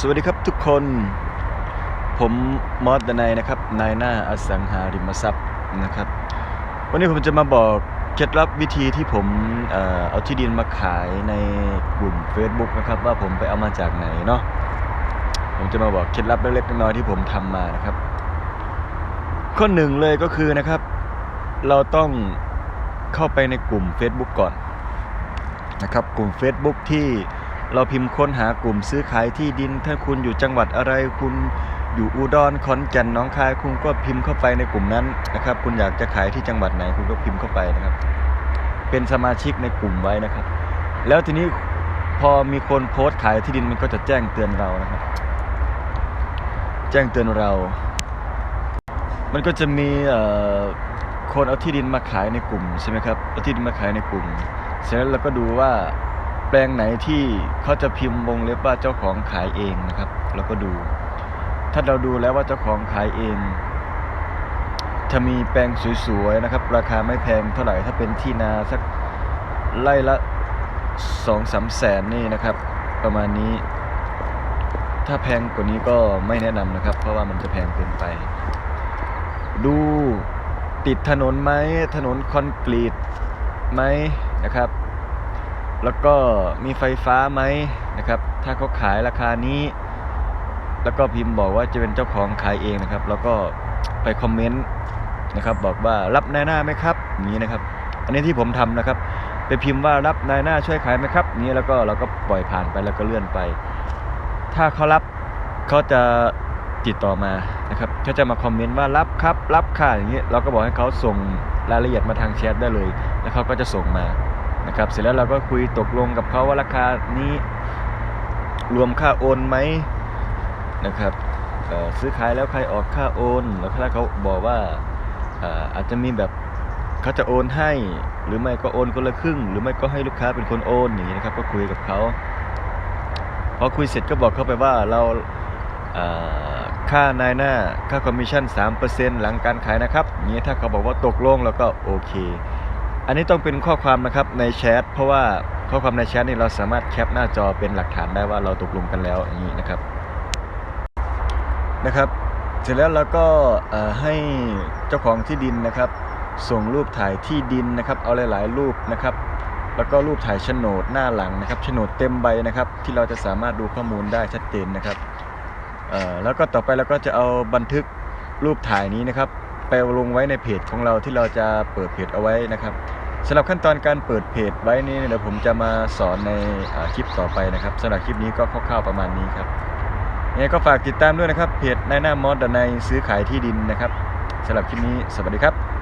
สวัสดีครับทุกคน ผมมอสดนัยนะครับ นายหน้าอสังหาริมทรัพย์นะครับ วันนี้ผมจะมาบอกเคล็ดลับวิธีที่ผมเอาที่ดินมาขายในกลุ่ม Facebook นะครับว่าผมไปเอามาจากไหนเนาะ ผมจะมาบอกเคล็ดลับเล็กๆน้อยๆที่ผมทำมานะครับ ข้อหนึ่งเลยก็คือนะครับ เราต้องเข้าไปในกลุ่ม Facebook ก่อนนะครับ กลุ่ม Facebook ที่ เราพิมพ์ค้นหากลุ่มซื้อขายที่ดิน ถ้าคุณอยู่จังหวัดอะไรคุณอยู่อุดรขอนแก่นน้องคายคุณก็พิมพ์เข้าไปในกลุ่มนั้นนะครับ คุณอยากจะขายที่จังหวัดไหนคุณก็พิมพ์เข้าไปนะครับ เป็นสมาชิกในกลุ่มไว้นะครับ แล้วทีนี้พอมีคนโพสต์ขายที่ดินมันก็จะแจ้งเตือนเรานะครับ แจ้งเตือนเรา มันก็จะมีเอ่อคนเอาที่ดินมาขายในกลุ่มใช่ไหมครับเอาที่ดินมาขายในกลุ่ม เสร็จแล้วเราก็ดูว่า แปลงไหนที่เขาจะพิมพ์วงเล็บว่าเจ้าของขายเองนะครับเราก็ดู ถ้าเราดูแล้วว่าเจ้าของขายเองถ้ามีแปลงสวยๆนะครับ ราคาไม่แพงเท่าไหร่ถ้าเป็นที่นาสักไร่ละสองสามแสนนี่นะครับ ประมาณนี้ ถ้าแพงกว่านี้ก็ไม่แนะนำนะครับ เพราะว่ามันจะแพงเกินไป ดูติดถนนไหมถนนคอนกรีตไหมนะครับ แล้วก็มีไฟฟ้าไหมนะครับ ถ้าเขาขายราคานี้ แล้วก็พิมพ์บอกว่าจะเป็นเจ้าของขายเองนะครับ แล้วก็ไปคอมเมนต์นะครับ บอกว่ารับนายหน้าไหมครับนี้นะครับ อันนี้ที่ผมทำนะครับ ไปพิมพ์ว่ารับนายหน้าช่วยขายไหมครับนี้แล้วก็เราก็ปล่อยผ่านไปแล้วก็เลื่อนไป ถ้าเขารับเขาจะติดต่อมานะครับเขาจะมาคอมเมนต์ว่ารับครับ รับค่ะอย่างนี้เราก็บอกให้เขาส่งรายละเอียดมาทางแชทได้เลย แล้วเขาก็จะส่งมา นะครับเสร็จแล้วเราก็คุยตกลงกับเขาว่าราคานี้รวมค่าโอนไหมนะครับซื้อขายแล้วใครออกค่าโอน แล้วถ้าเขาบอกว่าอาจจะมีแบบเขาจะโอนให้ หรือไม่ก็โอนคนละครึ่ง หรือไม่ก็ให้ลูกค้าเป็นคนโอนอย่างนี้นะครับ ก็คุยกับเขาพอคุยเสร็จก็บอกเขาไปว่าเราค่านายหน้าค่าคอมมิชชั่น3%หลังการขายนะครับนี้ถ้าเขาบอกว่าตกลงแล้วก็โอเค อันนี้ต้องเป็นข้อความนะครับในแชทเพราะว่าข้อความในแชทนี่เราสามารถแคปหน้าจอเป็นหลักฐานได้ว่าเราตกลงกันแล้วอย่างนี้นะครับนะครับ เสร็จแล้วเราก็ให้เจ้าของที่ดินนะครับ ส่งรูปถ่ายที่ดินนะครับ เอาหลาย ๆ รูปนะครับ แล้วก็รูปถ่ายโฉนดหน้าหลังนะครับโฉนดเต็มใบนะครับ ที่เราจะสามารถดูข้อมูลได้ชัดเจนนะครับแล้วก็ต่อไปเราก็จะเอาบันทึกรูปถ่ายนี้นะครับ ไปลงไว้ในเพจของเราที่เราจะเปิดเพจเอาไว้นะครับสำหรับขั้นตอนการเปิดเพจไว้นี้เดี๋ยวผมจะมาสอนในคลิปต่อไปนะครับสำหรับคลิปนี้ก็คร่าวๆประมาณนี้ครับยังไงก็ฝากติดตามด้วยนะครับเพจนายหน้ามอสดนายซื้อขายที่ดินนะครับสำหรับคลิปนี้สวัสดีครับ